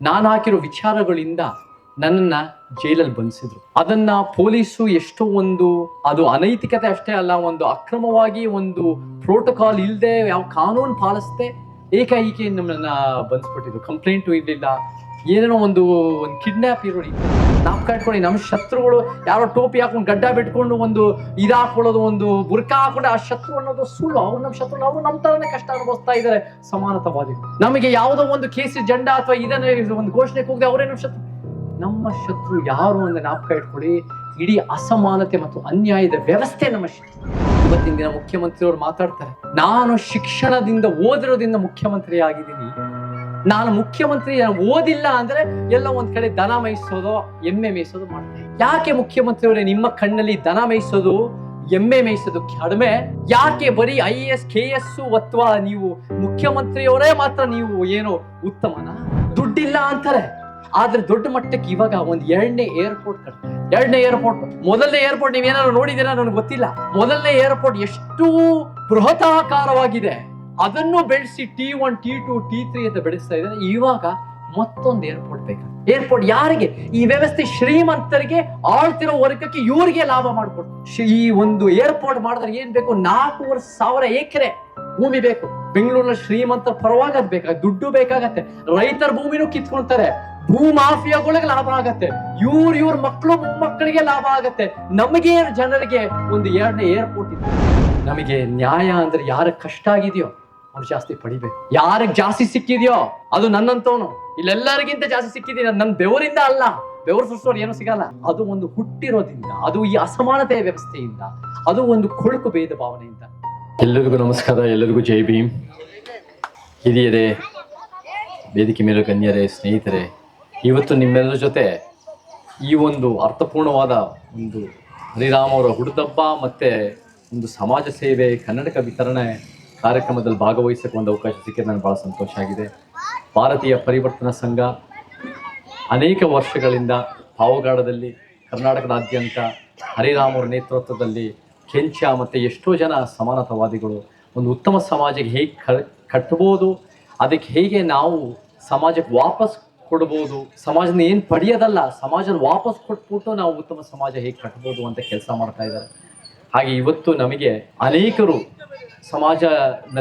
ನಾನು ಹಾಕಿರೋ ವಿಚಾರಗಳಿಂದ ನನ್ನನ್ನ ಜೈಲಲ್ಲಿ ಬಂಧಿಸಿದ್ರು. ಅದನ್ನ ಪೊಲೀಸು ಎಷ್ಟೋ ಒಂದು, ಅದು ಅನೈತಿಕತೆ ಅಷ್ಟೇ ಅಲ್ಲ, ಒಂದು ಅಕ್ರಮವಾಗಿ ಒಂದು ಪ್ರೋಟೋಕಾಲ್ ಇಲ್ಲದೆ ಯಾವ ಕಾನೂನು ಪಾಲಿಸದೆ ಏಕಾಏಕಿ ನಮ್ಮನ್ನ ಬಂಧಿಸ್ಬಿಟ್ಟಿದ್ರು. ಕಂಪ್ಲೇಂಟು ಇರಲಿಲ್ಲ. ಏನೇನೋ ಒಂದು ಒಂದು ಕಿಡ್ನಾಪ್ ಇರೋ ರೀತಿ. ನಾವು ಕಟ್ಕೊಂಡು ನಮ್ಮ ಶತ್ರುಗಳು ಯಾರೋ ಟೋಪಿ ಹಾಕೊಂಡು ಗಡ್ಡ ಬಿಟ್ಕೊಂಡು ಒಂದು ಇದು ಹಾಕೊಳ್ಳೋದು ಒಂದು ಬುರ್ಕ ಹಾಕೊಂಡು ಆ ಶತ್ರು ಅನ್ನೋದು ಸುಳ್ಳು. ಅವ್ರು ನಮ್ಮ ಶತ್ರು, ಅವರು ನಮ್ಮ ತರನೇ ಕಷ್ಟ ಅನುಭವಿಸ್ತಾ ಇದ್ದಾರೆ ಸಮಾನತಾವಾದಿಗಳು ನಮಗೆ ಯಾವುದೋ ಒಂದು ಕೇಸಿ ಜಂಡ ಅಥವಾ ಇದನ್ನ ಒಂದು ಘೋಷಣೆ ಕೂಗದೆ ಅವರೇ ಶತ್ರು. ನಮ್ಮ ಶತ್ರು ಯಾರು ಅಂದ್ರೆ ನಾಪಕ ಇಟ್ಕೊಳ್ಳಿ ಇಡೀ ಅಸಮಾನತೆ ಮತ್ತು ಅನ್ಯಾಯದ ವ್ಯವಸ್ಥೆ ನಮ್ಮ ಶತ್ರು. ಇವತ್ತಿನ ದಿನ ಮುಖ್ಯಮಂತ್ರಿಯವರು ಮಾತಾಡ್ತಾರೆ, ನಾನು ಶಿಕ್ಷಣದಿಂದ ಓದಿರೋದಿಂದ ಮುಖ್ಯಮಂತ್ರಿ ಆಗಿದ್ದೀನಿ ನಾನು ಮುಖ್ಯಮಂತ್ರಿ ಓದಿಲ್ಲ ಅಂದ್ರೆ ಎಲ್ಲ ಒಂದ್ ಕಡೆ ದನ ಮೇಯಿಸೋದು, ಎಮ್ಮೆ ಮೇಯಿಸೋದು ಮಾಡ್ತಾರೆ ಯಾಕೆ ಮುಖ್ಯಮಂತ್ರಿಯವರೇ ನಿಮ್ಮ ಕಣ್ಣಲ್ಲಿ ದನ ಮೇಯಿಸೋದು, ಎಮ್ಮೆ ಮೇಯಿಸೋದು ಕಡಿಮೆ? ಯಾಕೆ ಬರೀ ಐ ಎಸ್, ಕೆ ಎಸ್ ಅಥವಾ ನೀವು ಮುಖ್ಯಮಂತ್ರಿಯವರೇ ಮಾತ್ರ ನೀವು ಏನು ಉತ್ತಮನ? ದುಡ್ಡಿಲ್ಲ ಅಂತಾರೆ. ಆದ್ರೆ ದೊಡ್ಡ ಮಟ್ಟಕ್ಕೆ ಇವಾಗ ಒಂದ್ ಎರಡನೇ ಏರ್ಪೋರ್ಟ್ ಕಟ್ತಾರೆ ಎರಡನೇ ಏರ್ಪೋರ್ಟ್, ಮೊದಲನೇ ಏರ್ಪೋರ್ಟ್ ನೀವೇನಾದ್ರು ನೋಡಿದೀರಾ ನನಗೆ ಗೊತ್ತಿಲ್ಲ. ಮೊದಲನೇ ಏರ್ಪೋರ್ಟ್ ಎಷ್ಟು ಬೃಹತಾಕಾರವಾಗಿದೆ. ಅದನ್ನು ಬೆಳೆಸಿ T one T two T three ಅಂತ ಬೆಳೆಸ್ತಾ ಇದ್ದಾರೆ. ಇವಾಗ ಮತ್ತೊಂದು ಏರ್ಪೋರ್ಟ್ ಬೇಕು. ಏರ್ಪೋರ್ಟ್ ಯಾರಿಗೆ? ಈ ವ್ಯವಸ್ಥೆ ಶ್ರೀಮಂತರಿಗೆ, ಆಳ್ತಿರೋ ವರ್ಗಕ್ಕೆ ಇವ್ರಿಗೆ ಲಾಭ ಮಾಡಿಕೊಡ್ತು. ಈ ಒಂದು ಏರ್ಪೋರ್ಟ್ ಮಾಡಿದ್ರೆ ಏನ್ ಬೇಕು? ನಾಲ್ಕೂವರೆ ಸಾವಿರ ಎಕರೆ ಭೂಮಿ ಬೇಕು. ಬೆಂಗಳೂರಿನ ಶ್ರೀಮಂತರ ಪರವಾಗಿ ಅದ್ ಬೇಕಾಗ ದುಡ್ಡು ಬೇಕಾಗತ್ತೆ. ರೈತರ ಭೂಮಿನೂ ಕಿತ್ಕೊಳ್ತಾರೆ. ಭೂ ಮಾಫಿಯಾಗಳಿಗೆ ಲಾಭ ಆಗತ್ತೆ. ಇವ್ರ ಇವ್ರ ಮಕ್ಕಳು ಮಕ್ಕಳಿಗೆ ಲಾಭ ಆಗತ್ತೆ. ನಮಗೆ ಜನರಿಗೆ ಒಂದು ಎರಡನೇ ಏರ್ಪೋರ್ಟ್ ಇದೆ. ನಮಗೆ ನ್ಯಾಯ ಅಂದ್ರೆ ಯಾರ ಕಷ್ಟ ಆಗಿದೆಯೋ ಅವ್ರು ಜಾಸ್ತಿ ಪಡಿಬೇಕು. ಯಾರಿಗೆ ಜಾಸ್ತಿ ಸಿಕ್ಕಿದೆಯೋ ಅದು ನನ್ನಂತವನು. ಇಲ್ಲೆಲ್ಲರಿಗಿಂತ ಜಾಸ್ತಿ ಸಿಕ್ಕಿದೀನಿ ನನ್ನ ಬೆವರಿಂದ ಅಲ್ಲ. ಬೆವರು ಸುರಿಸೋರು ಏನು ಸಿಗಲ್ಲ. ಅದು ಒಂದು ಹುಟ್ಟಿರೋದ್ರಿಂದ, ಅದು ಈ ಅಸಮಾನತೆಯ ವ್ಯವಸ್ಥೆಯಿಂದ, ಅದು ಒಂದು ಕೊಳುಕು ಭೇದ ಭಾವನೆಯಿಂದ. ಎಲ್ಲರಿಗೂ ನಮಸ್ಕಾರ, ಎಲ್ಲರಿಗೂ ಜೈ ಭೀಮ್. ಹಿರಿಯರೇ, ವೇದಿಕೆ ಮೇಲೆ ಗಣ್ಯರೇ, ಸ್ನೇಹಿತರೆ, ಇವತ್ತು ನಿಮ್ಮೆಲ್ಲರ ಜೊತೆ ಈ ಒಂದು ಅರ್ಥಪೂರ್ಣವಾದ ಒಂದು ಹರಿರಾಮ ಅವರ ಹುಡುದಬ್ಬ ಮತ್ತೆ ಒಂದು ಸಮಾಜ ಸೇವೆ, ಕನ್ನಡಕ ವಿತರಣೆ ಕಾರ್ಯಕ್ರಮದಲ್ಲಿ ಭಾಗವಹಿಸಕ್ಕೆ ಒಂದು ಅವಕಾಶ ಸಿಕ್ಕಿದ್ದು ನನಗೆ ಭಾಳ ಸಂತೋಷ ಆಗಿದೆ. ಭಾರತೀಯ ಪರಿವರ್ತನಾ ಸಂಘ ಅನೇಕ ವರ್ಷಗಳಿಂದ ಪಾವಗಾಡದಲ್ಲಿ ಕರ್ನಾಟಕದಾದ್ಯಂತ ಹರಿರಾಮರ ನೇತೃತ್ವದಲ್ಲಿ ಕೆಂಚ ಮತ್ತು ಎಷ್ಟೋ ಜನ ಸಮಾನತಾವಾದಿಗಳು ಒಂದು ಉತ್ತಮ ಸಮಾಜಕ್ಕೆ ಹೇಗೆ ಕಟ್ಬೋದು ಅದಕ್ಕೆ ಹೇಗೆ ನಾವು ಸಮಾಜಕ್ಕೆ ವಾಪಸ್ ಕೊಡ್ಬೋದು, ಸಮಾಜನ ಏನು ಪಡೆಯೋದಲ್ಲ, ಸಮಾಜನ ವಾಪಸ್ ಕೊಟ್ಬಿಟ್ಟು ನಾವು ಉತ್ತಮ ಸಮಾಜ ಹೇಗೆ ಕಟ್ಬೋದು ಅಂತ ಕೆಲಸ ಮಾಡ್ತಾ ಇದ್ದಾರೆ. ಹಾಗೆ ಇವತ್ತು ನಮಗೆ ಅನೇಕರು ಸಮಾಜ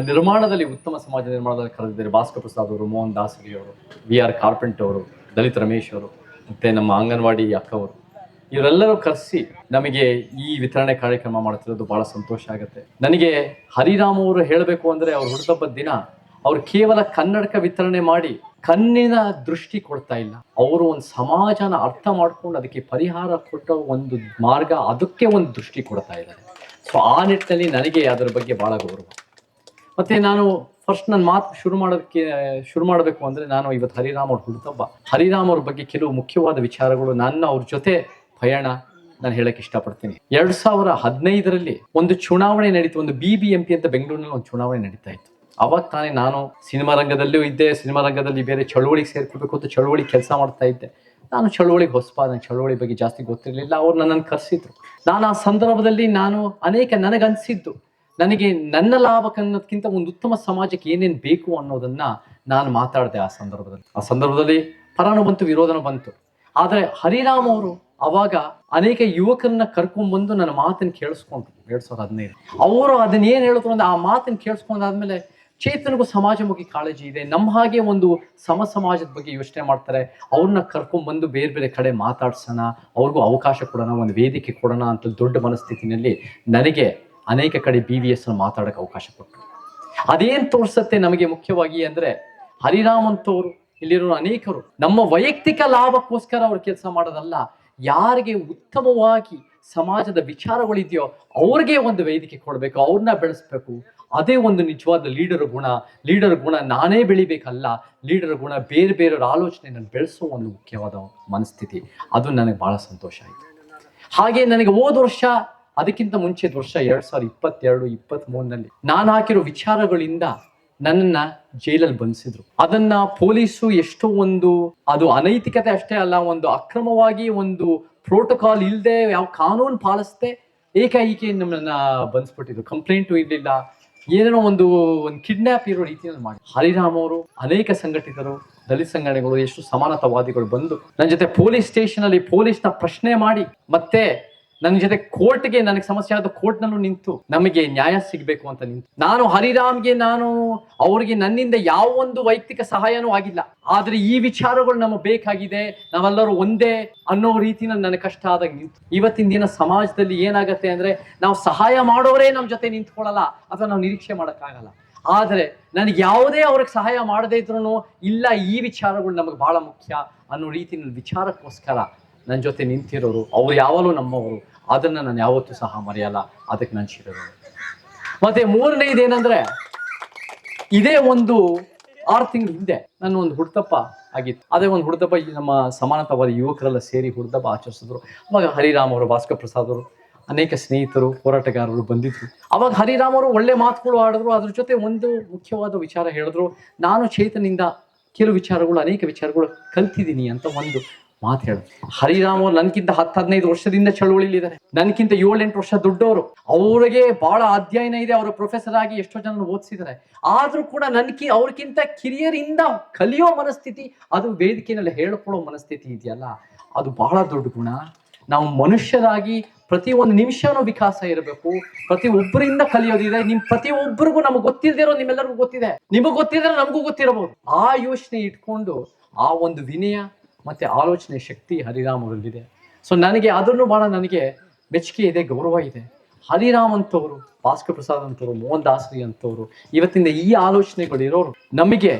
ನಿರ್ಮಾಣದಲ್ಲಿ ಉತ್ತಮ ಸಮಾಜ ನಿರ್ಮಾಣದಲ್ಲಿ ಕರೆದಿದ್ದಾರೆ. ಭಾಸ್ಕರ್ ಪ್ರಸಾದ್ ಅವರು, ಮೋಹನ್ ದಾಸಗಿ ಅವರು ವಿ ಆರ್ ಕಾರ್ಪೆಂಟ್ ಅವರು, ದಲಿತ್ ರಮೇಶ್ ಅವರು, ಮತ್ತೆ ನಮ್ಮ ಅಂಗನವಾಡಿ ಅಕ್ಕವರು ಇವರೆಲ್ಲರೂ ಕರೆಸಿ ನಮಗೆ ಈ ವಿತರಣೆ ಕಾರ್ಯಕ್ರಮ ಮಾಡ್ತಿರೋದು ಬಹಳ ಸಂತೋಷ ಆಗುತ್ತೆ. ನನಗೆ ಹರಿರಾಮ್ ಅವರು ಹೇಳಬೇಕು ಅಂದ್ರೆ ಅವ್ರು ಹುಟ್ಟುಹಬ್ಬದ ದಿನ ಅವ್ರು ಕೇವಲ ಕನ್ನಡಕ ವಿತರಣೆ ಮಾಡಿ ಕಣ್ಣಿನ ದೃಷ್ಟಿ ಕೊಡ್ತಾ ಇಲ್ಲ. ಅವರು ಒಂದು ಸಮಾಜನ ಅರ್ಥ ಮಾಡ್ಕೊಂಡು ಅದಕ್ಕೆ ಪರಿಹಾರ ಕೊಟ್ಟ ಒಂದು ಮಾರ್ಗ ಅದಕ್ಕೆ ಒಂದು ದೃಷ್ಟಿ ಕೊಡ್ತಾ ಇದ್ದಾರೆ. ಸೊ ಆ ನಿಟ್ಟಿನಲ್ಲಿ ನನಗೆ ಅದರ ಬಗ್ಗೆ ಬಹಳ ಗೌರವ. ಮತ್ತೆ ನಾನು ಫಸ್ಟ್ ನನ್ನ ಮಾತು ಶುರು ಮಾಡೋದಕ್ಕೆ, ಶುರು ಮಾಡಬೇಕು ಅಂದರೆ ನಾನು ಇವತ್ತು ಹರಿರಾಮ್ ಅವ್ರ ಹುಡುತಬ್ಬ ಹರಿರಾಮ್ ಅವ್ರ ಬಗ್ಗೆ ಕೆಲವು ಮುಖ್ಯವಾದ ವಿಚಾರಗಳು ನನ್ನ ಅವ್ರ ಜೊತೆ ಪಯಣ ನಾನು ಹೇಳಕ್ ಇಷ್ಟಪಡ್ತೀನಿ. ಎರಡು ಸಾವಿರ ಹದಿನೈದರಲ್ಲಿ ಒಂದು ಚುನಾವಣೆ ನಡೀತು, ಒಂದು ಬಿ ಬಿ ಎಂ ಪಿ ಅಂತ ಬೆಂಗಳೂರಿನಲ್ಲಿ ಒಂದು ಚುನಾವಣೆ ನಡೀತಾ ಇತ್ತು. ಅವಾಗ ತಾನೇ ನಾನು ಸಿನಿಮಾ ರಂಗದಲ್ಲೂ ಇದ್ದೆ, ಸಿನಿಮಾ ರಂಗದಲ್ಲಿ ಬೇರೆ ಚಳುವಳಿಗೆ ಸೇರ್ಕೋಬೇಕು ಅಂತ ಚಳುವಳಿ ಕೆಲಸ ಮಾಡ್ತಾ ಇದ್ದೆ. ನಾನು ಚಳುವಳಿಗೆ ನನ್ನ ಚಳುವಳಿ ಬಗ್ಗೆ ಜಾಸ್ತಿ ಗೊತ್ತಿರಲಿಲ್ಲ. ಅವ್ರು ನನ್ನನ್ನು ಕರೆಸಿದ್ರು. ನಾನು ಆ ಸಂದರ್ಭದಲ್ಲಿ ನಾನು ಅನೇಕ ನನಗನ್ಸಿದ್ದು. ನನಗೆ ನನ್ನ ಲಾಭಕ್ಕನ್ನೋದಕ್ಕಿಂತ ಒಂದು ಉತ್ತಮ ಸಮಾಜಕ್ಕೆ ಏನೇನು ಬೇಕು ಅನ್ನೋದನ್ನ ನಾನು ಮಾತಾಡಿದೆ ಆ ಸಂದರ್ಭದಲ್ಲಿ. ಆ ಸಂದರ್ಭದಲ್ಲಿ ಪರಾನು ಬಂತು, ವಿರೋಧನೂ ಬಂತು. ಆದರೆ ಹರಿರಾಮ್ ಅವರು ಅವಾಗ ಅನೇಕ ಯುವಕರನ್ನ ಕರ್ಕೊಂಡ್ಬಂದು ನನ್ನ ಮಾತನ್ನು ಕೇಳಿಸ್ಕೊಂಡ್ರು ಎರಡ್ ಸಾವಿರದ ಹದಿನೈದು. ಅವರು ಅದನ್ನ ಏನು ಹೇಳಿದ್ರು ಅಂದ್ರೆ ಆ ಮಾತನ್ನು ಕೇಳಿಸ್ಕೊಂಡಾದ್ಮೇಲೆ ಚೇತನಿಗೂ ಸಮಾಜಮುಖಿ ಕಾಳಜಿ ಇದೆ. ನಮ್ಮ ಹಾಗೆ ಒಂದು ಸಮ ಸಮಾಜದ ಬಗ್ಗೆ ಯೋಚನೆ ಮಾಡ್ತಾರೆ. ಅವ್ರನ್ನ ಕರ್ಕೊಂಡ್ಬಂದು ಬೇರೆ ಬೇರೆ ಕಡೆ ಮಾತಾಡ್ಸೋಣ. ಅವ್ರಿಗೂ ಅವಕಾಶ ಕೊಡೋಣ, ಒಂದು ವೇದಿಕೆ ಕೊಡೋಣ ಅಂತ ದೊಡ್ಡ ಮನಸ್ಥಿತಿನಲ್ಲಿ ನನಗೆ ಅನೇಕ ಕಡೆ ಬಿ ವಿ ಎಸ್ ಮಾತಾಡೋಕೆ ಅವಕಾಶ ಕೊಟ್ಟರು. ಅದೇನ್ ತೋರಿಸುತ್ತೆ ನಮಗೆ ಮುಖ್ಯವಾಗಿ ಅಂದ್ರೆ ಹರಿರಾಮ್ ಅಂತವರು, ಇಲ್ಲಿರೋ ಅನೇಕರು ನಮ್ಮ ವೈಯಕ್ತಿಕ ಲಾಭಕ್ಕೋಸ್ಕರ ಅವ್ರು ಕೆಲಸ ಮಾಡೋದಲ್ಲ. ಯಾರಿಗೆ ಉತ್ತಮವಾಗಿ ಸಮಾಜದ ವಿಚಾರಗಳಿದೆಯೋ ಅವ್ರಿಗೆ ಒಂದು ವೇದಿಕೆ ಕೊಡಬೇಕು ಅವ್ರನ್ನ ಬೆಳೆಸ್ಬೇಕು. ಅದೇ ಒಂದು ನಿಜವಾದ ಲೀಡರ್ ಗುಣ. ಲೀಡರ್ ಗುಣ ನಾನೇ ಬೆಳಿಬೇಕಲ್ಲ. ಲೀಡರ್ ಗುಣ ಬೇರೆ ಬೇರೆಯವ್ರ ಆಲೋಚನೆಯನ್ನು ಬೆಳೆಸೋ ಒಂದು ಮುಖ್ಯವಾದ ಮನಸ್ಥಿತಿ. ಅದು ನನಗೆ ಬಹಳ ಸಂತೋಷ ಆಯಿತು. ಹಾಗೆ ನನಗೆ ಹೋದ ವರ್ಷ, ಅದಕ್ಕಿಂತ ಮುಂಚೆ ವರ್ಷ ಎರಡು ಸಾವಿರದ ಇಪ್ಪತ್ತೆರಡು ಇಪ್ಪತ್ತ್ ಮೂರನಲ್ಲಿ ನಾನು ಹಾಕಿರೋ ವಿಚಾರಗಳಿಂದ ನನ್ನನ್ನ ಜೈಲಲ್ಲಿ ಬಂಧಿಸಿದ್ರು. ಅದನ್ನ ಪೊಲೀಸು ಎಷ್ಟೋ ಒಂದು, ಅದು ಅನೈತಿಕತೆ ಅಷ್ಟೇ ಅಲ್ಲ, ಒಂದು ಅಕ್ರಮವಾಗಿ ಒಂದು ಪ್ರೋಟೋಕಾಲ್ ಇಲ್ಲದೆ ಯಾವ ಕಾನೂನು ಪಾಲಿಸದೆ ಏಕಾಏಕಿ ನಮ್ಮನ್ನ ಬಂಧಿಸ್ಬಿಟ್ಟಿದ್ರು. ಕಂಪ್ಲೇಂಟು ಇರಲಿಲ್ಲ. ಏನೇನೋ ಒಂದು ಒಂದು ಕಿಡ್ನಾಪ್ ಇರೋ ರೀತಿಯಲ್ಲಿ ಮಾಡಿ. ಹರಿರಾಮ್ ಅವರು, ಅನೇಕ ಸಂಘಟಿತರು, ದಲಿತ ಸಂಘಟನೆಗಳು, ಎಷ್ಟು ಸಮಾನತಾವಾದಿಗಳು ಬಂದು ನನ್ನ ಜೊತೆ ಪೊಲೀಸ್ ಸ್ಟೇಷನ್ ಅಲ್ಲಿ ಪೊಲೀಸ್ನ ಪ್ರಶ್ನೆ ಮಾಡಿ, ಮತ್ತೆ ನನ್ನ ಜೊತೆ ಕೋರ್ಟ್ಗೆ ನನಗೆ ಸಮಸ್ಯೆ ಆದ ಕೋರ್ಟ್ನಲ್ಲೂ ನಿಂತು ನಮಗೆ ನ್ಯಾಯ ಸಿಗಬೇಕು ಅಂತ ನಿಂತು. ನಾನು ಹರಿರಾಮ್ಗೆ ನಾನು ಅವ್ರಿಗೆ ನನ್ನಿಂದ ಯಾವ ಒಂದು ವೈಯಕ್ತಿಕ ಸಹಾಯನೂ ಆಗಿಲ್ಲ. ಆದ್ರೆ ಈ ವಿಚಾರಗಳು ನಮಗೆ ಬೇಕಾಗಿದೆ. ನಾವೆಲ್ಲರೂ ಒಂದೇ ಅನ್ನೋ ರೀತಿನಲ್ಲಿ ನನಗೆ ಕಷ್ಟ ಆದಾಗ ನಿಂತು. ಇವತ್ತಿನ ದಿನ ಸಮಾಜದಲ್ಲಿ ಏನಾಗತ್ತೆ ಅಂದ್ರೆ ನಾವು ಸಹಾಯ ಮಾಡೋರೇ ನಮ್ಮ ಜೊತೆ ನಿಂತ್ಕೊಳ್ಳಲ್ಲ ಅಥವಾ ನಾವು ನಿರೀಕ್ಷೆ ಮಾಡೋಕ್ಕಾಗಲ್ಲ. ಆದರೆ ನನಗೆ ಯಾವುದೇ ಅವ್ರಿಗೆ ಸಹಾಯ ಮಾಡದೇ ಇದ್ರೂ ಇಲ್ಲ ಈ ವಿಚಾರಗಳು ನಮಗೆ ಬಹಳ ಮುಖ್ಯ ಅನ್ನೋ ರೀತಿಯಲ್ಲಿ ವಿಚಾರಕ್ಕೋಸ್ಕರ ನನ್ನ ಜೊತೆ ನಿಂತಿರೋರು, ಅವ್ರು ಯಾವಾಗಲೂ ನಮ್ಮವರು. ಅದನ್ನ ನಾನು ಯಾವತ್ತೂ ಸಹ ಮರೆಯಲ್ಲ. ಅದಕ್ಕೆ ನಾನು ಶಿರೋರು ಮತ್ತೆ ಮೂರನೇದು ಏನಂದ್ರೆ, ಇದೇ ಒಂದು ಆರು ತಿಂಗಳ ಹಿಂದೆ ನನ್ನ ಒಂದು ಹುಡ್ತಪ್ಪ ಆಗಿತ್ತು. ಅದೇ ಒಂದು ಹುಡ್ದಪ್ಪ ನಮ್ಮ ಸಮಾನತಾವಾದ ಯುವಕರೆಲ್ಲ ಸೇರಿ ಹುಡ್ದಪ್ಪ ಆಚರಿಸಿದ್ರು. ಅವಾಗ ಹರಿರಾಮ್ ಅವರು, ಭಾಸ್ಕರ್ ಪ್ರಸಾದ್ ಅವರು, ಅನೇಕ ಸ್ನೇಹಿತರು, ಹೋರಾಟಗಾರರು ಬಂದಿದ್ರು. ಅವಾಗ ಹರಿರಾಮ್ ಅವರು ಒಳ್ಳೆ ಮಾತುಗಳು ಆಡಿದ್ರು. ಅದ್ರ ಜೊತೆ ಒಂದು ಮುಖ್ಯವಾದ ವಿಚಾರ ಹೇಳಿದ್ರು. ನಾನು ಚೇತನಿಂದ ಕೆಲವು ವಿಚಾರಗಳು, ಅನೇಕ ವಿಚಾರಗಳು ಕಲ್ತಿದ್ದೀನಿ ಅಂತ ಒಂದು ಮಾತು ಹೇಳ. ಹರಿರಾಮ್ ಅವ್ರು ನನ್ಕಿಂತ ಹತ್ತು ಹದಿನೈದು ವರ್ಷದಿಂದ ಚಳುವಳಿಲಿದ್ದಾರೆ ನನ್ಕಿಂತ ಏಳೆಂಟು ವರ್ಷ ದೊಡ್ಡವರು. ಅವರಿಗೆ ಬಹಳ ಅಧ್ಯಯನ ಇದೆ. ಅವರ ಪ್ರೊಫೆಸರ್ ಆಗಿ ಎಷ್ಟೋ ಜನ ಓದಿಸಿದ್ದಾರೆ. ಆದ್ರೂ ಕೂಡ ನನ್ಕಿ ಅವ್ರಿಗಿಂತ ಕಿರಿಯರಿಂದ ಕಲಿಯೋ ಮನಸ್ಥಿತಿ, ಅದು ವೇದಿಕೆಯಲ್ಲಿ ಹೇಳ್ಕೊಳ್ಳೋ ಮನಸ್ಥಿತಿ ಇದೆಯಲ್ಲ? ಅದು ಬಹಳ ದೊಡ್ಡ ಗುಣ. ನಾವು ಮನುಷ್ಯರಾಗಿ ಪ್ರತಿ ಒಂದು ನಿಮಿಷನೂ ವಿಕಾಸ ಇರಬೇಕು. ಪ್ರತಿ ಒಬ್ಬರಿಂದ ಕಲಿಯೋದಿದೆ ನಿಮ್ ಪ್ರತಿ ಒಬ್ಬರಿಗೂ ನಮಗೆ ಗೊತ್ತಿಲ್ದಿರೋ ನಿಮ್ಮೆಲ್ಲರಿಗೂ ಗೊತ್ತಿದೆ. ನಿಮಗೆ ಗೊತ್ತಿದ್ರೆ ನಮಗೂ ಗೊತ್ತಿರಬಹುದು. ಆ ಯೋಚನೆ ಇಟ್ಕೊಂಡು ಆ ಒಂದು ವಿನಯ ಮತ್ತೆ ಆಲೋಚನೆ ಶಕ್ತಿ ಹರಿರಾಮರಲ್ಲಿದೆ. ಸೊ ನನಗೆ ಅದನ್ನು ಬಹಳ ನನಗೆ ಮೆಚ್ಚುಗೆ ಇದೆ, ಗೌರವ ಇದೆ. ಹರಿರಾಮ್ ಅಂತವರು ಭಾಸ್ಕರ್ ಪ್ರಸಾದ್ ಅಂತವರು ಮೋಹನ್ ದಾಸರಿ ಅಂತವರು, ಇವತ್ತಿಂದ ಈ ಆಲೋಚನೆಗಳು ಇರೋರು ನಮಗೆ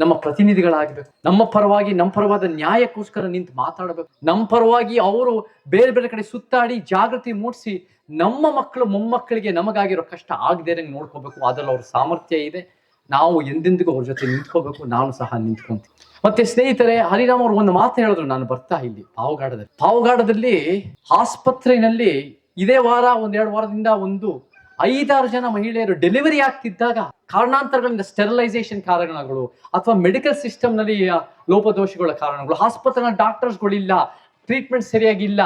ನಮ್ಮ ಪ್ರತಿನಿಧಿಗಳಾಗಬೇಕು. ನಮ್ಮ ಪರವಾಗಿ, ನಮ್ಮ ಪರವಾದ ನ್ಯಾಯಕ್ಕೋಸ್ಕರ ನಿಂತು ಮಾತಾಡಬೇಕು. ನಮ್ಮ ಪರವಾಗಿ ಅವರು ಬೇರೆ ಬೇರೆ ಕಡೆ ಸುತ್ತಾಡಿ, ಜಾಗೃತಿ ಮೂಡಿಸಿ ನಮ್ಮ ಮಕ್ಕಳು, ಮೊಮ್ಮಕ್ಕಳಿಗೆ ನಮಗಾಗಿರೋ ಕಷ್ಟ ಆಗದೇ ನೋಡ್ಕೋಬೇಕು. ಅದರಲ್ಲಿ ಅವ್ರ ಸಾಮರ್ಥ್ಯ ಇದೆ. ನಾವು ಎಂದೆಂದಿಗೂ ಅವ್ರ ಜೊತೆ ನಿಂತ್ಕೋಬೇಕು, ನಾನು ಸಹ ನಿಂತ್ಕೊಂತೀನಿ. ಮತ್ತೆ ಸ್ನೇಹಿತರೆ, ಹರಿರಾಮ್ ಅವರು ಒಂದು ಮಾತು ಹೇಳಿದ್ರು, ನಾನು ಬರ್ತಾ ಇಲ್ಲಿ, ಪಾವಗಾಡದಲ್ಲಿ. ಪಾವಗಾಡದಲ್ಲಿ ಆಸ್ಪತ್ರೆಯಲ್ಲಿ ಇದೇ ವಾರ ಒಂದೆರಡು ವಾರದಿಂದ ಒಂದು ಐದಾರು ಜನ ಮಹಿಳೆಯರು ಡೆಲಿವರಿ ಆಗ್ತಿದ್ದಾಗ ಕಾರಣಾಂತರಗಳಿಂದ ಸ್ಟೆರಿಲೈಸೇಷನ್ ಕಾರಣಗಳು ಅಥವಾ ಮೆಡಿಕಲ್ ಸಿಸ್ಟಮ್ನಲ್ಲಿ ಲೋಪದೋಷಗಳ ಕಾರಣಗಳು, ಆಸ್ಪತ್ರೆನ ಡಾಕ್ಟರ್ಸ್ಗಳಿಲ್ಲ ಟ್ರೀಟ್ಮೆಂಟ್ ಸರಿಯಾಗಿಲ್ಲ.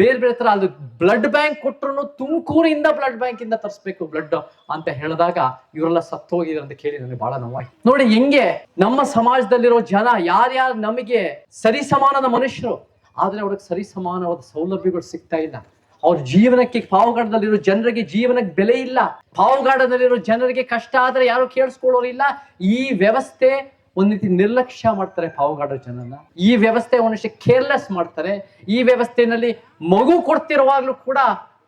ಬೇರೆ ಬೇರೆ ತರ ಅದು ಬ್ಲಡ್ ಬ್ಯಾಂಕ್ ಕೊಟ್ಟರು ತುಮಕೂರಿಂದ ಬ್ಲಡ್ ಬ್ಯಾಂಕ್ ಇಂದ ತರಿಸ್ಬೇಕು ಬ್ಲಡ್ ಅಂತ ಹೇಳಿದಾಗ ಇವರೆಲ್ಲ ಸತ್ತೋಗಿದ್ರು ಅಂತ ಕೇಳಿ ನನಗೆ ಬಹಳ ನೋವಾಯ್ತು. ನೋಡಿ ಹೆಂಗೆ ನಮ್ಮ ಸಮಾಜದಲ್ಲಿರೋ ಜನ ಯಾರ್ಯಾರು ನಮಗೆ ಸರಿ ಸಮಾನದ ಮನುಷ್ಯರು, ಆದ್ರೆ ಅವ್ರಿಗೆ ಸರಿ ಸಮಾನವಾದ ಸೌಲಭ್ಯಗಳು ಸಿಗ್ತಾ ಇಲ್ಲ. ಅವ್ರ ಜೀವನಕ್ಕೆ ಪಾವಗಾಡದಲ್ಲಿರೋ ಜನರಿಗೆ ಜೀವನಕ್ಕೆ ಬೆಲೆ ಇಲ್ಲ. ಪಾವಗಾಡದಲ್ಲಿರೋ ಜನರಿಗೆ ಕಷ್ಟ ಆದ್ರೆ ಯಾರು ಕೇಳಿಸ್ಕೊಳ್ಳೋರಿಲ್ಲ ಈ ವ್ಯವಸ್ಥೆ ಒಂದ್ ರೀತಿ ನಿರ್ಲಕ್ಷ್ಯ ಮಾಡ್ತಾರೆ ಪಾವಗಾಡ ಜನನ. ಈ ವ್ಯವಸ್ಥೆ ಮನುಷ್ಯ ಕೇರ್ಲೆಸ್ ಮಾಡ್ತಾರೆ. ಈ ವ್ಯವಸ್ಥೆನಲ್ಲಿ ಮಗು ಕೊಡ್ತಿರುವಾಗಲೂ ಕೂಡ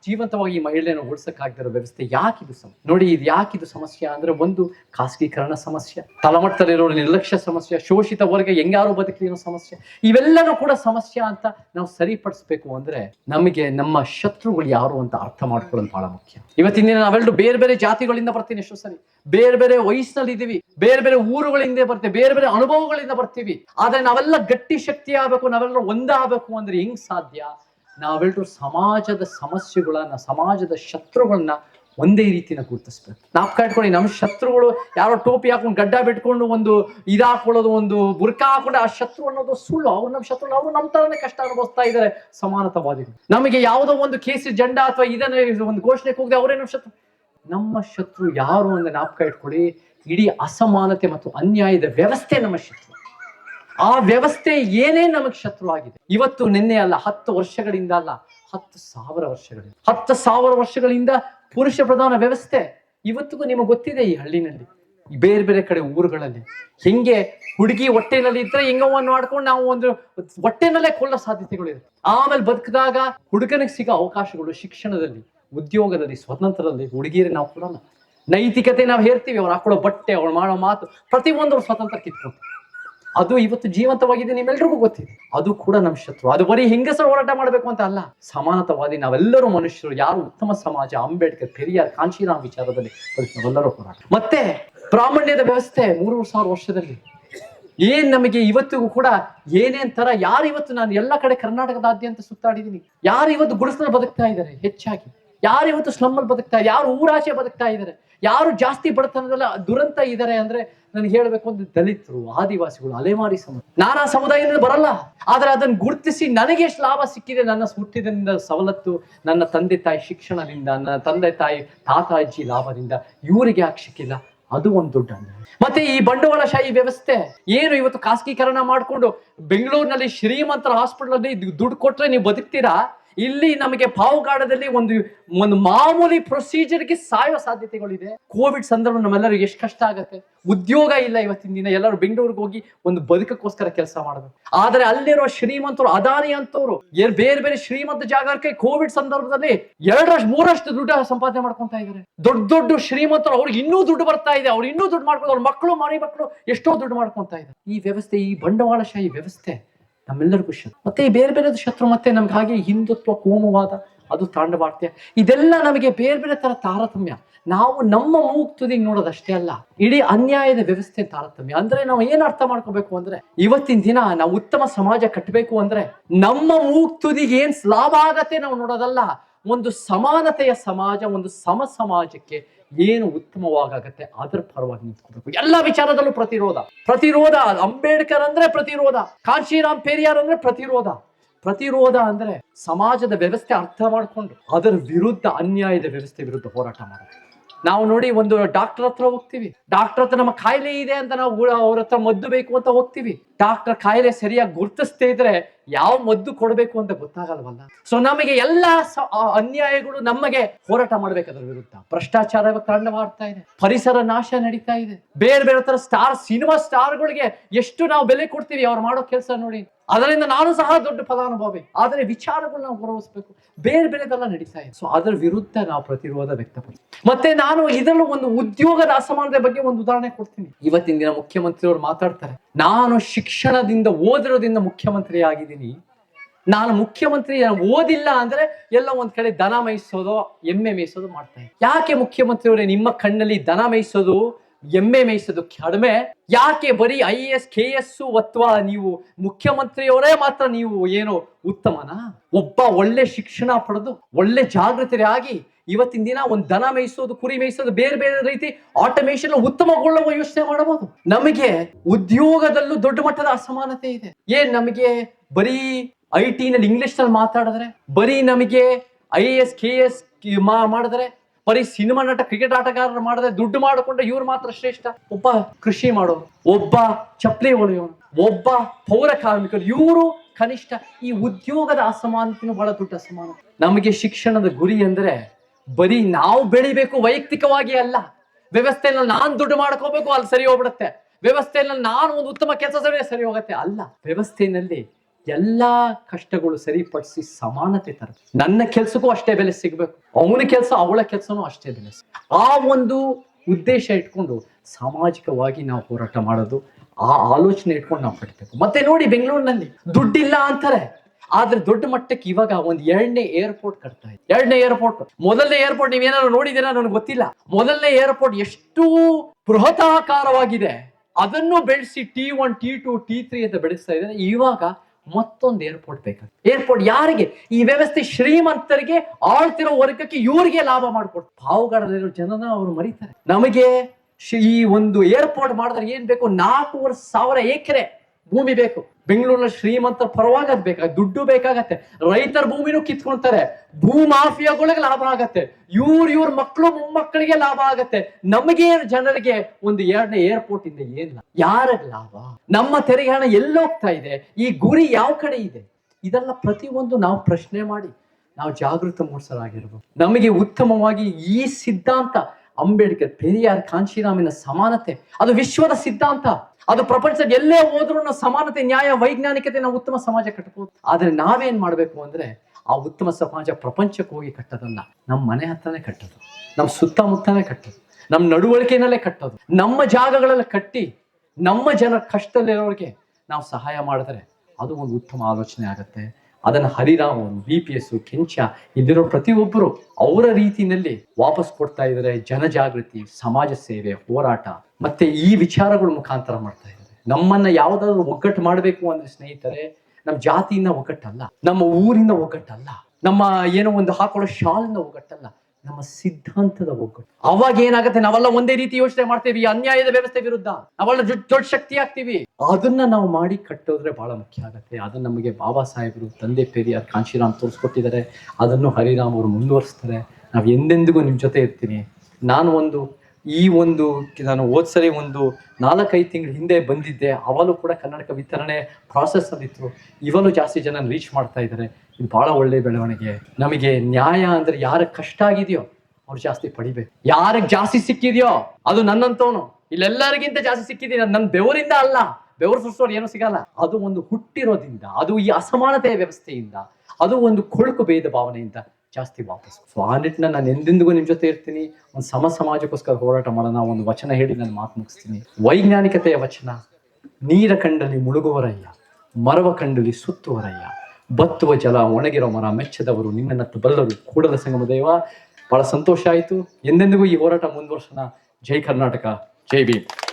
ಜೀವಂತವಾಗಿ ಈ ಮಹಿಳೆಯನ್ನು ಉಳಿಸಕ್ಕಾಗದಿರೋ ವ್ಯವಸ್ಥೆ ಯಾಕಿದು ಸಮಸ್ಯೆ ನೋಡಿ, ಇದು ಯಾಕಿದು ಸಮಸ್ಯೆ ಅಂದ್ರೆ ಒಂದು ಖಾಸಗೀಕರಣ ಸಮಸ್ಯೆ ತಳಮಟ್ಟದಲ್ಲಿರೋ ನಿರ್ಲಕ್ಷ್ಯ ಸಮಸ್ಯೆ ಶೋಷಿತ ವರ್ಗ ಹೆಂಗಾರು ಬದುಕಿರೋ ಸಮಸ್ಯೆ. ಇವೆಲ್ಲರೂ ಕೂಡ ಸಮಸ್ಯೆ ಅಂತ ನಾವು ಸರಿಪಡಿಸ್ಬೇಕು ಅಂದ್ರೆ ನಮಗೆ ನಮ್ಮ ಶತ್ರುಗಳು ಯಾರು ಅಂತ ಅರ್ಥ ಮಾಡ್ಕೊಳ್ಳೋದು ಬಹಳ ಮುಖ್ಯ. ಇವತ್ತಿನ ನಾವೆಲ್ಲರೂ ಬೇರೆ ಬೇರೆ ಜಾತಿಗಳಿಂದ ಬರ್ತೀನಿ ಎಷ್ಟೋ ಸರಿ. ಬೇರೆ ಬೇರೆ ವಯಸ್ಸಿನಲ್ಲಿ ಇದೀವಿ ಬೇರೆ ಬೇರೆ ಊರುಗಳಿಂದ ಬರ್ತೀವಿ, ಬೇರೆ ಬೇರೆ ಅನುಭವಗಳಿಂದ ಬರ್ತೀವಿ. ಆದ್ರೆ ನಾವೆಲ್ಲ ಗಟ್ಟಿ ಶಕ್ತಿ ಆಗ್ಬೇಕು ನಾವೆಲ್ಲರೂ ಒಂದಾಗಬೇಕು ಅಂದ್ರೆ ಹೆಂಗ್ ಸಾಧ್ಯ? ನಾವೆಲ್ಲರೂ ಸಮಾಜದ ಸಮಸ್ಯೆಗಳನ್ನ, ಸಮಾಜದ ಶತ್ರುಗಳನ್ನ ಒಂದೇ ರೀತಿನ ಗುರುತಿಸ್ಬೇಕು. ನಾಪ್ಕ ಇಟ್ಕೊಳ್ಳಿ ನಮ್ಮ ಶತ್ರುಗಳು ಯಾರೋ ಟೋಪಿ ಹಾಕೊಂಡು ಗಡ್ಡ ಬಿಟ್ಕೊಂಡು ಒಂದು ಇದು ಹಾಕೊಳ್ಳೋದು ಒಂದು ಬುರ್ಕ ಹಾಕೊಂಡು ಆ ಶತ್ರು ಅನ್ನೋದು ಸುಳ್ಳು. ಅವ್ರು ನಮ್ಮ ಶತ್ರು ಅವರು ನಮ್ಮ ತರನೇ ಕಷ್ಟ ಅನುಭವಿಸ್ತಾ ಇದ್ದಾರೆ ಸಮಾನತಾವಾದಿಗಳು. ನಮಗೆ ಯಾವುದೋ ಒಂದು ಕೇಸಿ, ಜಂಡ ಅಥವಾ ಇದನ್ನ ಒಂದು ಘೋಷಣೆ ಹೋಗದೆ ಅವರೇ ನಮ್ಮ ಶತ್ರು. ನಮ್ಮ ಶತ್ರು ಯಾರು ಅಂದ್ರೆ ನಾಪ್ಕ ಇಟ್ಕೊಳ್ಳಿ ಇಡೀ ಅಸಮಾನತೆ ಮತ್ತು ಅನ್ಯಾಯದ ವ್ಯವಸ್ಥೆ ನಮ್ಮ ಶತ್ರು. ಆ ವ್ಯವಸ್ಥೆ ಏನೇ ನಮಗೆ ಶತ್ರು ಆಗಿದೆ ಇವತ್ತು ನಿನ್ನೆ ಅಲ್ಲ, ಹತ್ತು ವರ್ಷಗಳಿಂದ ಅಲ್ಲ, ಹತ್ತು ಸಾವಿರ ವರ್ಷಗಳಿಂದ. ಹತ್ತು ಸಾವಿರ ವರ್ಷಗಳಿಂದ ಪುರುಷ ಪ್ರಧಾನ ವ್ಯವಸ್ಥೆ. ಇವತ್ತಿಗೂ ನಿಮಗೆ ಗೊತ್ತಿದೆ ಈ ಹಳ್ಳಿನಲ್ಲಿ ಬೇರೆ ಬೇರೆ ಕಡೆ ಊರುಗಳಲ್ಲಿ. ಹೆಂಗೆ ಹುಡುಗಿ ಹೊಟ್ಟೆನಲ್ಲಿ ಇದ್ರೆ ಹೆಂಗವನ್ನು ಮಾಡ್ಕೊಂಡು ನಾವು ಒಂದು ಹೊಟ್ಟೆನಲ್ಲೇ ಕೊಳ್ಳೋ ಸಾಧ್ಯತೆಗಳು ಆಮೇಲೆ ಬದುಕಿದಾಗ ಹುಡುಗನಿಗೆ ಸಿಗೋ ಅವಕಾಶಗಳು ಶಿಕ್ಷಣದಲ್ಲಿ, ಉದ್ಯೋಗದಲ್ಲಿ, ಸ್ವತಂತ್ರದಲ್ಲಿ ಹುಡುಗಿಯರೇ ನಾವು ಕೊಡೋಣ ನೈತಿಕತೆ ನಾವು ಹೇರ್ತೀವಿ ಅವ್ರು ಹಾಕೊಳ್ಳೋ ಬಟ್ಟೆ, ಅವ್ರು ಮಾಡೋ ಮಾತು, ಪ್ರತಿಯೊಂದು ಸ್ವತಂತ್ರ ಕಿತ್ಕೊಂಡು ಅದು ಇವತ್ತು ಜೀವಂತವಾಗಿದೆ ನಿಮ್ಮೆಲ್ರಿಗೂ ಗೊತ್ತಿದೆ. ಅದು ಕೂಡ ನಮ್ಮ ಶತ್ರು. ಅದು ಬರೀ ಹೆಂಗಸರು ಹೋರಾಟ ಮಾಡಬೇಕು ಅಂತ ಅಲ್ಲ. ಸಮಾನತವಾದಿ ನಾವೆಲ್ಲರೂ ಮನುಷ್ಯರು, ಯಾರು ಉತ್ತಮ ಸಮಾಜ, ಅಂಬೇಡ್ಕರ್, ಪೆರಿಯಾರ್ ಕಾಂಚೀರಾಮ್ ವಿಚಾರದಲ್ಲಿ ನಾವೆಲ್ಲರೂ ಹೋರಾಟ. ಮತ್ತೆ ಪ್ರಾಮಾಣ್ಯದ ವ್ಯವಸ್ಥೆ ಮೂರು ಸಾವಿರ ವರ್ಷದಲ್ಲಿ. ಏನ್ ನಮಗೆ ಇವತ್ತಿಗೂ ಕೂಡ ಏನೇನ್ ತರ ಯಾರು ಇವತ್ತು ನಾನು ಎಲ್ಲ ಕಡೆ ಕರ್ನಾಟಕದಾದ್ಯಂತ ಸುತ್ತಾಡಿದೀನಿ ಯಾರು ಇವತ್ತು ಗುಡಿಸಲು ಬದುಕ್ತಾ ಇದ್ದಾರೆ? ಹೆಚ್ಚಾಗಿ. ಯಾರು ಇವತ್ತು ಸ್ಲಮ್ಮಲ್ಲಿ ಬದುಕ್ತಾ, ಯಾರು ಊರಾಚೆ ಬದುಕ್ತಾ ಇದ್ದಾರೆ? ಯಾರು ಜಾಸ್ತಿ ಬಡತನದಲ್ಲ ದುರಂತ ಇದ್ದಾರೆ ಅಂದ್ರೆ ನನಗೆ ಹೇಳ್ಬೇಕು ಅಂದ್ರೆ ದಲಿತರು, ಆದಿವಾಸಿಗಳು, ಅಲೆಮಾರಿ ಸಮುದಾಯ ನಾನಾ ಸಮುದಾಯದಿಂದ ಬರಲ್ಲ. ಆದ್ರೆ ಅದನ್ನ ಗುರುತಿಸಿ ನನಗೆ ಎಷ್ಟು ಲಾಭ ಸಿಕ್ಕಿದೆ, ನನ್ನ ಹುಟ್ಟಿದಿಂದ ಸವಲತ್ತು ನನ್ನ ತಂದೆ ತಾಯಿ ಶಿಕ್ಷಣದಿಂದ, ನನ್ನ ತಂದೆ ತಾಯಿ ತಾತ ಅಜ್ಜಿ ಲಾಭದಿಂದ, ಇವರಿಗೆ ಯಾಕೆ ಸಿಕ್ಕಿಲ್ಲ ಅದು ಒಂದು ದೊಡ್ಡ ಮತ್ತೆ ಈ ಬಂಡವಾಳಶಾಹಿ ವ್ಯವಸ್ಥೆ ಏನು ಇವತ್ತು ಖಾಸಗೀಕರಣ ಮಾಡಿಕೊಂಡು ಬೆಂಗಳೂರಿನಲ್ಲಿ ಶ್ರೀಮಂತರ ಹಾಸ್ಪಿಟಲ್ ದುಡ್ಡು ಕೊಟ್ರೆ ನೀವು ಬದುಕ್ತೀರಾ? ಇಲ್ಲಿ ನಮಗೆ ಪಾವುಗಾಡದಲ್ಲಿ ಒಂದು ಒಂದು ಮಾಮೂಲಿ ಪ್ರೊಸೀಜರ್ಗೆ ಸಾಯೋ ಸಾಧ್ಯತೆಗಳಿದೆ. ಕೋವಿಡ್ ಸಂದರ್ಭ ನಮ್ಮೆಲ್ಲರಿಗೂ ಎಷ್ಟು ಕಷ್ಟ ಆಗುತ್ತೆ. ಉದ್ಯೋಗ ಇಲ್ಲ ಇವತ್ತಿನ ದಿನ. ಎಲ್ಲರೂ ಬೆಂಗಳೂರಿಗೆ ಹೋಗಿ ಒಂದು ಬದುಕಕ್ಕೋಸ್ಕರ ಕೆಲಸ ಮಾಡಬೇಕು. ಆದರೆ ಅಲ್ಲಿರೋ ಶ್ರೀಮಂತರು, ಅದಾನಿ ಅಂತವ್ರು ಬೇರೆ ಬೇರೆ ಶ್ರೀಮಂತ ಜಾಗಕ್ಕೆ ಕೋವಿಡ್ ಸಂದರ್ಭದಲ್ಲಿ ಎರಡರಷ್ಟು ಮೂರಷ್ಟು ದುಡ್ಡು ಸಂಪಾದನೆ ಮಾಡ್ಕೊಂತ ಇದ್ದಾರೆ. ದೊಡ್ಡ ದೊಡ್ಡ ಶ್ರೀಮಂತರು, ಅವ್ರಿಗೆ ಇನ್ನೂ ದುಡ್ಡು ಬರ್ತಾ ಇದೆ. ಅವ್ರು ಇನ್ನೂ ದುಡ್ಡು ಮಾಡ್ಕೊಂಡು, ಅವ್ರ ಮಕ್ಕಳು ಮರಿ ಮಕ್ಕಳು ಎಷ್ಟೋ ದುಡ್ಡು ಮಾಡ್ಕೊಂತ ಇದ್ದಾರೆ. ಈ ವ್ಯವಸ್ಥೆ, ಈ ಬಂಡವಾಳಶಾಹಿ ವ್ಯವಸ್ಥೆ ನಮ್ಮೆಲ್ಲರಿಗೂ ಶತ್ರು ಮತ್ತೆ ಈ ಬೇರೆ ಬೇರೆ ಶತ್ರು ಮತ್ತೆ ನಮ್ಗೆ ಹಾಗೆ ಹಿಂದುತ್ವ, ಕೋಮುವಾದ, ಅದು ತಾಂಡವಾಡ್ತೀಯ ಇದೆಲ್ಲ ನಮಗೆ ಬೇರೆ ಬೇರೆ ತರ ತಾರತಮ್ಯ. ನಾವು ನಮ್ಮ ಮೂಗ್ ತುದಿಗೆ ನೋಡೋದಷ್ಟೇ ಅಲ್ಲ, ಇಡೀ ಅನ್ಯಾಯದ ವ್ಯವಸ್ಥೆ ತಾರತಮ್ಯ. ಅಂದ್ರೆ ನಾವು ಏನ್ ಅರ್ಥ ಮಾಡ್ಕೋಬೇಕು ಅಂದ್ರೆ, ಇವತ್ತಿನ ದಿನ ನಾವು ಉತ್ತಮ ಸಮಾಜ ಕಟ್ಟಬೇಕು ಅಂದ್ರೆ, ನಮ್ಮ ಮೂಗ್ ತುದಿಗೆ ಏನ್ ಲಾಭ ಆಗತ್ತೆ ನಾವು ನೋಡೋದಲ್ಲ. ಒಂದು ಸಮಾನತೆಯ ಸಮಾಜ, ಒಂದು ಸಮ ಸಮಾಜಕ್ಕೆ ಏನು ಉತ್ತಮವಾಗತ್ತೆ ಅದರ ಪರವಾಗಿ ನಿಂತ್ಕೋಬೇಕು. ಎಲ್ಲ ವಿಚಾರದಲ್ಲೂ ಪ್ರತಿರೋಧ. ಪ್ರತಿರೋಧ ಅಂಬೇಡ್ಕರ್ ಅಂದ್ರೆ ಪ್ರತಿರೋಧ, ಕಾಂಶಿರಾಮ್ ಪೇರಿಯಾರ್ ಅಂದ್ರೆ ಪ್ರತಿರೋಧ. ಪ್ರತಿರೋಧ ಅಂದ್ರೆ ಸಮಾಜದ ವ್ಯವಸ್ಥೆ ಅರ್ಥ ಮಾಡಿಕೊಂಡು ಅದರ ವಿರುದ್ಧ ಅನ್ಯಾಯದ ವ್ಯವಸ್ಥೆ ವಿರುದ್ಧ ಹೋರಾಟ ಮಾಡೋದು. ನಾವು ನೋಡಿ ಒಂದು ಡಾಕ್ಟರ್ ಹತ್ರ ಹೋಗ್ತೀವಿ. ಡಾಕ್ಟರ್ ಹತ್ರ ನಮ್ಮ ಕಾಯಿಲೆ ಇದೆ ಅಂತ ನಾವು ಅವ್ರ ಹತ್ರ ಮದ್ದು ಬೇಕು ಅಂತ ಹೋಗ್ತೀವಿ. ಡಾಕ್ಟರ್ ಕಾಯಿಲೆ ಸರಿಯಾಗಿ ಗುರುತಿಸ್ತೇ ಇದ್ರೆ ಯಾವ ಮದ್ದು ಕೊಡಬೇಕು ಅಂತ ಗೊತ್ತಾಗಲ್ವಲ್ಲ? ಸೊ ನಮಗೆ ಎಲ್ಲಾ ಅನ್ಯಾಯಗಳು ನಮಗೆ ಹೋರಾಟ ಮಾಡ್ಬೇಕು ಅದರ ವಿರುದ್ಧ. ಭ್ರಷ್ಟಾಚಾರ ತಾಂಡವಾಡ್ತಾ ಇದೆ. ಪರಿಸರ ನಾಶ ನಡೀತಾ ಇದೆ. ಬೇರೆ ಬೇರೆ ತರ ಸ್ಟಾರ್ ಸಿನಿಮಾ ಸ್ಟಾರ್ಗಳಿಗೆ ಎಷ್ಟು ನಾವು ಬೆಲೆ ಕೊಡ್ತೀವಿ, ಅವ್ರು ಮಾಡೋ ಕೆಲಸ ನೋಡಿ. ಅದರಿಂದ ನಾನು ಸಹ ದೊಡ್ಡ ಫಲಾನುಭವಿ. ಆದರೆ ವಿಚಾರಗಳು ನಾವು ಗೌರವಿಸ್ಬೇಕು. ಬೇರೆ ಬೇರೆದೆಲ್ಲ ನಡೀತಾ ಇದೆ. ಸೊ ಅದರ ವಿರುದ್ಧ ನಾವು ಪ್ರತಿರೋಧ ವ್ಯಕ್ತಪಡಿಸ್ತೀವಿ ಮತ್ತೆ ನಾನು ಇದರಲ್ಲೂ ಒಂದು ಉದ್ಯೋಗದ ಅಸಮಾನತೆ ಬಗ್ಗೆ ಒಂದು ಉದಾಹರಣೆ ಕೊಡ್ತೀನಿ. ಇವತ್ತಿನ ದಿನ ಮುಖ್ಯಮಂತ್ರಿಯವರು ಮಾತಾಡ್ತಾರೆ. ನಾನು ಶಿಕ್ಷಣದಿಂದ ಓದಿರೋದಿಂದ ಮುಖ್ಯಮಂತ್ರಿ ಆಗಿದ್ದೀನಿ ನಾನು ಮುಖ್ಯಮಂತ್ರಿ ಓದಿಲ್ಲ ಅಂದ್ರೆ ಎಲ್ಲ ಒಂದ್ ಕಡೆ ದನ ಮೇಯಿಸೋದು, ಎಮ್ಮೆ ಮೇಯಿಸೋದು ಮಾಡ್ತಾರೆ. ಯಾಕೆ ಮುಖ್ಯಮಂತ್ರಿಯವರೇ ನಿಮ್ಮ ಕಣ್ಣಲ್ಲಿ ದನ ಮೇಯಿಸೋದು? ಎಮ್ಮೆ ಮೇಯಿಸೋದು ಕಡಿಮೆ. ಯಾಕೆ ಬರೀ ಐ ಎಸ್ ಕೆ ಎಸ್ ಅಥವಾ ನೀವು ಮುಖ್ಯಮಂತ್ರಿಯವರೇ ಮಾತ್ರ ನೀವು ಏನು ಉತ್ತಮನಾ? ಒಬ್ಬ ಒಳ್ಳೆ ಶಿಕ್ಷಣ ಪಡೆದು ಒಳ್ಳೆ ಜಾಗೃತರಾಗಿ ಇವತ್ತಿನ ದಿನ ಒಂದು ದನ ಮೇಯಿಸೋದು, ಕುರಿ ಮೇಯಿಸೋದು ಬೇರೆ ಬೇರೆ ರೀತಿ ಆಟೋಮೇಶನ್ ಉತ್ತಮಗೊಳ್ಳುವ ಯೋಚನೆ ಮಾಡಬಹುದು. ನಮಗೆ ಉದ್ಯೋಗದಲ್ಲೂ ದೊಡ್ಡ ಮಟ್ಟದ ಅಸಮಾನತೆ ಇದೆ. ಏನ್ ನಮಗೆ ಬರೀ ಐ ಟಿ ನಲ್ಲಿ ಇಂಗ್ಲಿಷ್ನಲ್ಲಿ ಮಾತಾಡಿದ್ರೆ, ಬರೀ ನಮಗೆ ಐ ಎಸ್ ಕೆ ಎಸ್ ಮಾಡಿದ್ರೆ ಬರೀ ಸಿನಿಮಾ ನಟ, ಕ್ರಿಕೆಟ್ ಆಟಗಾರರು ಮಾಡದೆ ದುಡ್ಡು ಮಾಡಿಕೊಂಡ ಇವ್ರು ಮಾತ್ರ ಶ್ರೇಷ್ಠ. ಒಬ್ಬ ಕೃಷಿ ಮಾಡೋ ಒಬ್ಬ ಚಪ್ಪಲಿ ಹೊಳೆಯೋನು ಒಬ್ಬ ಪೌರ ಕಾರ್ಮಿಕರು ಇವರು ಕನಿಷ್ಠ ಈ ಉದ್ಯೋಗದ ಅಸಮಾನತೆಯೂ ಬಹಳ ದೊಡ್ಡ ಅಸಮಾನ. ನಮಗೆ ಶಿಕ್ಷಣದ ಗುರಿ ಅಂದ್ರೆ ಬರೀ ನಾವು ಬೆಳಿಬೇಕು ವೈಯಕ್ತಿಕವಾಗಿ ಅಲ್ಲ. ವ್ಯವಸ್ಥೆಯಲ್ಲಿ ನಾನು ದುಡ್ಡು ಮಾಡ್ಕೋಬೇಕು, ಅಲ್ಲಿ ಸರಿ ಹೋಗ್ಬಿಡುತ್ತೆ. ವ್ಯವಸ್ಥೆಯಲ್ಲಿ ನಾನು ಒಂದು ಉತ್ತಮ ಕೆಲಸ ಸರಿ ಹೋಗುತ್ತೆ, ಅಲ್ಲ. ವ್ಯವಸ್ಥೆಯಲ್ಲಿ ಎಲ್ಲಾ ಕಷ್ಟಗಳು ಸರಿಪಡಿಸಿ ಸಮಾನತೆ ತರ ನನ್ನ ಕೆಲ್ಸಕ್ಕೂ ಅಷ್ಟೇ ಬೆಲೆ ಸಿಗ್ಬೇಕು. ಅವನ ಕೆಲಸ, ಅವಳ ಕೆಲಸನೂ ಅಷ್ಟೇ ಬೆಲೆ. ಆ ಒಂದು ಉದ್ದೇಶ ಇಟ್ಕೊಂಡು ಸಾಮಾಜಿಕವಾಗಿ ನಾವು ಹೋರಾಟ ಮಾಡೋದು, ಆ ಆಲೋಚನೆ ಇಟ್ಕೊಂಡು ನಾವು ಕಟ್ಟಬೇಕು ಮತ್ತೆ ನೋಡಿ ಬೆಂಗಳೂರಿನಲ್ಲಿ ದುಡ್ಡಿಲ್ಲ ಅಂತಾರೆ. ಆದ್ರೆ ದೊಡ್ಡ ಮಟ್ಟಕ್ಕೆ ಇವಾಗ ಒಂದು ಎರಡನೇ ಏರ್ಪೋರ್ಟ್ ಕಟ್ತಾ ಇದೆ. ಎರಡನೇ ಏರ್ಪೋರ್ಟ್ ಮೊದಲನೇ ಏರ್ಪೋರ್ಟ್ ನೀವೇನಾದ್ರು ನೋಡಿದೀರಾ ನನಗೆ ಗೊತ್ತಿಲ್ಲ. ಮೊದಲನೇ ಏರ್ಪೋರ್ಟ್ ಎಷ್ಟು ಬೃಹತಾಕಾರವಾಗಿದೆ ಅದನ್ನು ಬೆಳೆಸಿ T one T two T three ಅಂತ ಬೆಳೆಸ್ತಾ ಇದ್ದಾರೆ. ಇವಾಗ ಮತ್ತೊಂದು ಏರ್ಪೋರ್ಟ್ ಬೇಕಾಗ್ತದೆ. ಏರ್ಪೋರ್ಟ್ ಯಾರಿಗೆ? ಈ ವ್ಯವಸ್ಥೆ ಶ್ರೀಮಂತರಿಗೆ, ಆಳ್ತಿರೋ ವರ್ಗಕ್ಕೆ ಇವರಿಗೆ ಲಾಭ ಮಾಡ್ಕೊಡ್ತಾರೆ ಪಾವುಗಾಡಲಿರೋ ಜನನ ಅವರು ಮರೀತಾರೆ. ನಮಗೆ ಈ ಒಂದು ಏರ್ಪೋರ್ಟ್ ಮಾಡಿದ್ರೆ ಏನ್ ಬೇಕು? ನಾಲ್ಕೂವರೆ ಸಾವಿರ ಎಕರೆ ಭೂಮಿ ಬೇಕು, ಬೆಂಗಳೂರಿನ ಶ್ರೀಮಂತ ಪರವಾಗಿ ಅದ್ ಬೇಕಾಗ ದುಡ್ಡು ಬೇಕಾಗತ್ತೆ. ರೈತರ ಭೂಮಿನೂ ಕಿತ್ಕೊಳ್ತಾರೆ ಭೂ ಮಾಫಿಯಾಗಳಿಗೆ ಲಾಭ ಆಗತ್ತೆ. ಇವ್ರ ಇವ್ರ ಮಕ್ಕಳು ಮೊಮ್ಮಕ್ಕಳಿಗೆ ಲಾಭ ಆಗತ್ತೆ. ನಮಗೆ ಜನರಿಗೆ ಒಂದು ಎರಡನೇ ಏರ್ಪೋರ್ಟ್ ಇಂದ ಏನ್ ಲಾಭ? ಲಾಭ? ನಮ್ಮ ತೆರಿಗೆ ಹಣ ಎಲ್ಲೋಗ್ತಾ ಇದೆ. ಈ ಗುರಿ ಯಾವ ಕಡೆ ಇದೆ? ಇದೆಲ್ಲ ಪ್ರತಿಯೊಂದು ನಾವು ಪ್ರಶ್ನೆ ಮಾಡಿ, ನಾವು ಜಾಗೃತ ಮೂಡಿಸಲಾಗಿರ್ಬೇಕು ನಮಗೆ ಉತ್ತಮವಾಗಿ ಈ ಸಿದ್ಧಾಂತ ಅಂಬೇಡ್ಕರ್, ಪೆರಿಯಾರ್, ಕಾಂಶಿರಾಮಿನ ಸಮಾನತೆ. ಅದು ವಿಶ್ವದ ಸಿದ್ಧಾಂತ. ಅದು ಪ್ರಪಂಚದ ಎಲ್ಲೇ ಹೋದ್ರೂ ಸಮಾನತೆ, ನ್ಯಾಯ, ವೈಜ್ಞಾನಿಕತೆ ನಾವು ಉತ್ತಮ ಸಮಾಜ ಕಟ್ಟಬಹುದು. ಆದರೆ ನಾವೇನ್ ಮಾಡಬೇಕು ಅಂದ್ರೆ ಆ ಉತ್ತಮ ಸಮಾಜ ಪ್ರಪಂಚಕ್ಕೆ ಹೋಗಿ ಕಟ್ಟೋದಲ್ಲ ನಮ್ಮ ಮನೆ ಹತ್ರನೇ ಕಟ್ಟೋದು. ನಮ್ಮ ಸುತ್ತಮುತ್ತನೇ ಕಟ್ಟೋದು. ನಮ್ಮ ನಡವಳಿಕೆನಲ್ಲೇ ಕಟ್ಟೋದು. ನಮ್ಮ ಜಾಗಗಳಲ್ಲಿ ಕಟ್ಟಿ, ನಮ್ಮ ಜನ ಕಷ್ಟದಲ್ಲಿರೋರಿಗೆ ನಾವು ಸಹಾಯ ಮಾಡಿದ್ರೆ ಅದು ಒಂದು ಉತ್ತಮ ಆಲೋಚನೆ ಆಗುತ್ತೆ. ಅದನ್ನ Hariram B P S Kencha ಇಲ್ಲಿರೋ ಪ್ರತಿಯೊಬ್ಬರು ಅವರ ರೀತಿಯಲ್ಲಿ ವಾಪಸ್ ಕೊಡ್ತಾ ಇದ್ದಾರೆ. ಜನಜಾಗೃತಿ, ಸಮಾಜ ಸೇವೆ, ಹೋರಾಟ, ಮತ್ತೆ ಈ ವಿಚಾರಗಳ ಮುಖಾಂತರ ಮಾಡ್ತಾ ಇದ್ದಾರೆ. ನಮ್ಮನ್ನ ಯಾವ್ದಾದ್ರು ಒಗ್ಗಟ್ಟು ಮಾಡಬೇಕು ಅಂದ್ರೆ ಸ್ನೇಹಿತರೆ ನಮ್ಮ ಜಾತಿಯಿಂದ ಒಗ್ಗಟ್ಟಲ್ಲ, ನಮ್ಮ ಊರಿಂದ ಒಗ್ಗಟ್ಟಲ್ಲ, ನಮ್ಮ ಏನೋ ಒಂದು ಹಾಕೊಳ್ಳೋ ಶಾಲ್ನ ಒಗ್ಗಟ್ಟಲ್ಲ ನಮ್ಮ ಸಿದ್ಧಾಂತದ ಒಗ್ಗಟ್ಟು ಅವಾಗ ಏನಾಗುತ್ತೆ? ನಾವೆಲ್ಲ ಒಂದೇ ರೀತಿ ಯೋಚನೆ ಮಾಡ್ತೇವೆ. ಈ ಅನ್ಯಾಯದ ವ್ಯವಸ್ಥೆ ವಿರುದ್ಧ. ನಾವೆಲ್ಲ ದೊಡ್ಡ ಶಕ್ತಿ ಆಗ್ತೀವಿ. ಅದನ್ನ ನಾವು ಮಾಡಿ ಕಟ್ಟೋದ್ರೆ ಬಹಳ ಮುಖ್ಯ ಆಗುತ್ತೆ. ಅದನ್ನ ನಮಗೆ ಬಾಬಾ ಸಾಹೇಬರು, ತಂದೆ ಪೆರಿಯಾರ್, ಕಾಂಶಿರಾಮ್ ತೋರಿಸ್ಕೊಟ್ಟಿದ್ದಾರೆ. ಅದನ್ನು ಹರಿರಾಮ್ ಅವರು ಮುಂದುವರಿಸ್ತಾರೆ. ನಾವು ಎಂದೆಂದಿಗೂ ನಿಮ್ ಜೊತೆ ಇರ್ತೀನಿ. ನಾನು ಒಂದು, ಈ ಒಂದು, ನಾನು ಹೋದ್ ಸರಿ ಒಂದು ನಾಲ್ಕೈದು ತಿಂಗಳ ಹಿಂದೆ ಬಂದಿದ್ದೆ. ಅವಳು ಕೂಡ ಕನ್ನಡಕ ವಿತರಣೆ ಪ್ರಾಸೆಸ್ ಅಲ್ಲಿತ್ತು. ಇವನು ಜಾಸ್ತಿ ಜನ ರೀಚ್ ಮಾಡ್ತಾ ಇದ್ದಾರೆ. ಇದು ಬಹಳ ಒಳ್ಳೆ ಬೆಳವಣಿಗೆ. ನಮಗೆ ನ್ಯಾಯ ಅಂದ್ರೆ ಯಾರ ಕಷ್ಟ ಆಗಿದೆಯೋ ಅವ್ರು ಜಾಸ್ತಿ ಪಡಿಬೇಕು. ಯಾರಿಗೆ ಜಾಸ್ತಿ ಸಿಕ್ಕಿದೆಯೋ ಅದು ನನ್ನಂತವನು. ಇಲ್ಲೆಲ್ಲರಿಗಿಂತ ಜಾಸ್ತಿ ಸಿಕ್ಕಿದೀನಿ ನನ್ನ ಬೆವರಿಂದ ಅಲ್ಲ. ಬೆವರು ಸುರಿಸೋರು ಏನೂ ಸಿಗಲ್ಲ. ಅದು ಒಂದು ಹುಟ್ಟಿರೋದ್ರಿಂದ ಅದು ಈ ಅಸಮಾನತೆಯ ವ್ಯವಸ್ಥೆಯಿಂದ, ಅದು ಒಂದು ಕೊಳುಕು ಭೇದ ಭಾವನೆಯಿಂದ ಜಾಸ್ತಿ ವಾಪಸ್ ಸೊ ಆ ನಿಟ್ಟಿನ ನಾನು ಎಂದೆಂದಿಗೂ ನಿಮ್ಮ ಜೊತೆ ಇರ್ತೀನಿ. ಒಂದು ಸಮ ಸಮಾಜಕ್ಕೋಸ್ಕರ ಹೋರಾಟ ಮಾಡೋಣ. ಒಂದು ವಚನ ಹೇಳಿ ನಾನು ಮಾತು ಮುಗಿಸ್ತೀನಿ. ವೈಜ್ಞಾನಿಕತೆಯ ವಚನ, ನೀರ ಕಂಡಲ್ಲಿ ಮುಳುಗುವರಯ್ಯ, ಮರವ ಕಂಡಲ್ಲಿ ಸುತ್ತುವರಯ್ಯ. ಬತ್ತುವ ಜಲ ಒಣಗಿರೋ ಮರ ಮೆಚ್ಚದವರು ನಿನ್ನನ್ನತ್ತು ಬಲ್ಲರು ಕೂಡಲ ಸಂಗಮ ದೇವ. ಬಹಳ ಸಂತೋಷ ಆಯಿತು. ಎಂದೆಂದಿಗೂ ಈ ಹೋರಾಟ ಮುಂದುವರ್ಸೋಣ. ಜೈ ಕರ್ನಾಟಕ. ಜೈ ಭೀಮ್.